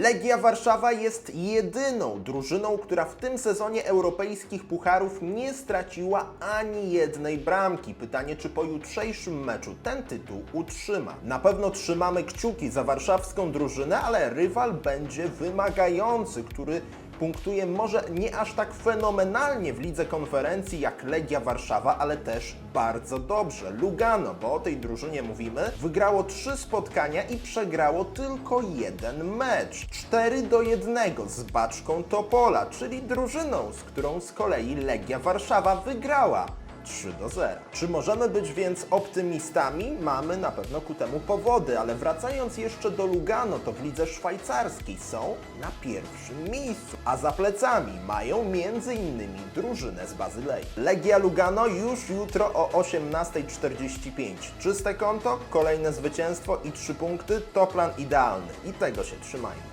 Legia Warszawa jest jedyną drużyną, która w tym sezonie europejskich pucharów nie straciła ani jednej bramki. Pytanie, czy po jutrzejszym meczu ten tytuł utrzyma. Na pewno trzymamy kciuki za warszawską drużynę, ale rywal będzie wymagający, który punktuje może nie aż tak fenomenalnie w lidze konferencji jak Legia Warszawa, ale też bardzo dobrze. Lugano, bo o tej drużynie mówimy, wygrało trzy spotkania i przegrało tylko jeden mecz. 4 do 1 z Baczką Topola, czyli drużyną, z którą z kolei Legia Warszawa wygrała. 3 do 0. Czy możemy być więc optymistami? Mamy na pewno ku temu powody, ale wracając jeszcze do Lugano, to w lidze szwajcarskiej są na pierwszym miejscu, a za plecami mają m.in. drużynę z Bazylei. Legia Lugano już jutro o 18.45. Czyste konto, kolejne zwycięstwo i 3 punkty to plan idealny i tego się trzymajmy.